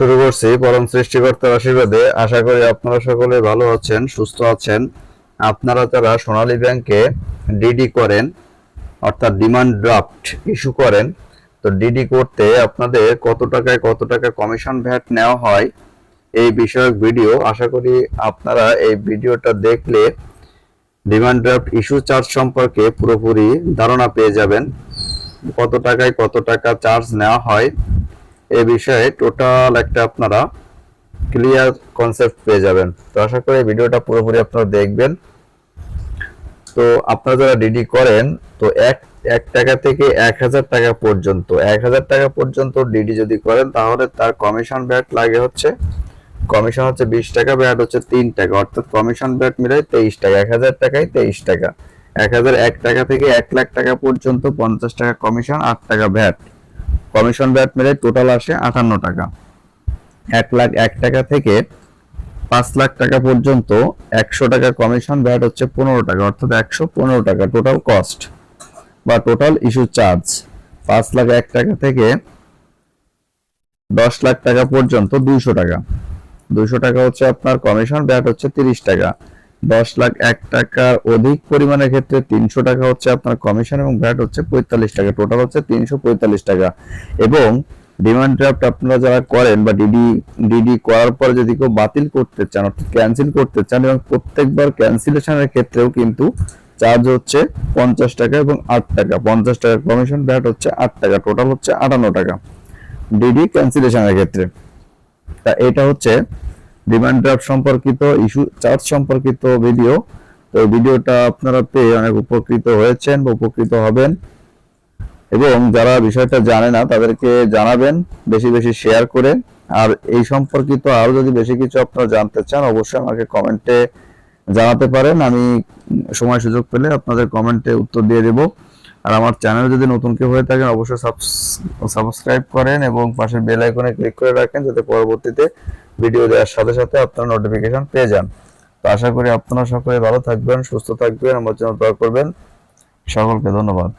শুরু করছি পরম সৃষ্টিকর্তার আশীর্বাদে। আশা করি আপনারা সকলে ভালো আছেন, সুস্থ আছেন। আপনারা যারা সোনালী ব্যাংকে ডিডি করেন, অর্থাৎ ডিমান্ড ড্রাফট ইস্যু করেন, তো ডিডি করতে আপনাদের কত টাকায় কত টাকা কমিশন ভ্যাট নেওয়া হয় এই বিষয়ক ভিডিও আশা করি আপনারা এই ভিডিওটা দেখলে ডিমান্ড ড্রাফট ইস্যু চার্জ সম্পর্কে পুরোপুরি ধারণা পেয়ে যাবেন। কত টাকায় কত টাকা চার্জ নেওয়া হয় এ বিষয়ে টোটাল একটা আপনারা ক্লিয়ার কনসেপ্ট পেয়ে যাবেন। তো আশা করি ভিডিওটা পুরোপুরি আপনারা দেখবেন। তো আপনারা যারা ডিডি করেন, তো এক এক টাকা থেকে এক হাজার টাকা পর্যন্ত, এক হাজার টাকা পর্যন্ত ডিডি যদি করেন, তাহলে তার কমিশন ব্যাট লাগে হচ্ছে কমিশন হচ্ছে বিশ টাকা, ব্যাট হচ্ছে তিন টাকা। অর্থাৎ কমিশন ব্যাট মিলাই তেইশ টাকা, এক হাজার টাকায় তেইশ টাকা। এক হাজার এক টাকা থেকে এক লাখ টাকা পর্যন্ত পঞ্চাশ টাকা কমিশন আট টাকা ভ্যাট কমিশন ব্যাট মেরে টোটাল আসে আটান্ন টাকা। এক লাখ এক টাকা থেকে পাঁচ লাখ টাকা পর্যন্ত একশো টাকা কমিশন ব্যাট হচ্ছে পনেরো টাকা, অর্থাৎ একশো পনেরো টাকা টোটাল কস্ট বা টোটাল ইস্যু চার্জ। পাঁচ লাখ এক টাকা থেকে দশ লাখ টাকা পর্যন্ত দুইশো টাকা। দুইশো টাকা হচ্ছে আপনার কমিশন, ব্যাট হচ্ছে তিরিশ টাকা। দশ লাখ এক টাকার অধিক পরিমাণের ক্ষেত্রে তিনশো টাকা হচ্ছে আপনার কমিশন এবং ভ্যাট হচ্ছে পঁয়তাল্লিশ টাকা। টোটাল হচ্ছে তিনশো পঁয়তাল্লিশ টাকা। এবং ডিমান্ড ড্রাফট আপনারা যারা করেন বা ডিডি ডিডি করার পর যদি কেউ বাতিল করতে চান, অর্থাৎ ক্যান্সেল করতে চান এবং প্রত্যেকবার ক্যান্সেলেশনের ক্ষেত্রেও কিন্তু চার্জ হচ্ছে পঞ্চাশ টাকা এবং আট টাকা। পঞ্চাশ টাকা কমিশন ভ্যাট হচ্ছে আট টাকা। টোটাল হচ্ছে আটান্ন টাকা। ডিডি ক্যান্সেলেশনের ক্ষেত্রে। তা এটা হচ্ছে ডিমান্ড ড্রাফট সম্পর্কিত ইস্যু চার্জ সম্পর্কিত ভিডিও তো ভিডিওটা আপনারা পেয়ে অনেক উপকৃত হয়েছেন বা উপকৃত হবেন। এবং যারা বিষয়টা জানে না, তাদেরকে জানাবেন, বেশি বেশি শেয়ার করে। আর এই সম্পর্কিত আরও যদি বেশি কিছু আপনারা জানতে চান, অবশ্যই আমাকে কমেন্টে জানাতে পারেন। আমি সময় সুযোগ পেলে আপনাদের কমেন্টে উত্তর দিয়ে দেব। আর আমার চ্যানেল যদি নতুন কেউ হয়ে থাকেন, অবশ্যই সাবস্ক্রাইব করেন এবং পাশের বেল আইকনে ক্লিক করে রাখেন যাতে পরবর্তীতে ভিডিও দেওয়ার সাথে সাথে আপনারা নোটিফিকেশন পেয়ে যান। তো আশা করি আপনারা সকলে ভালো থাকবেন, সুস্থ থাকবেন, আমার জন্য দোয়া করবেন। সকলকে ধন্যবাদ।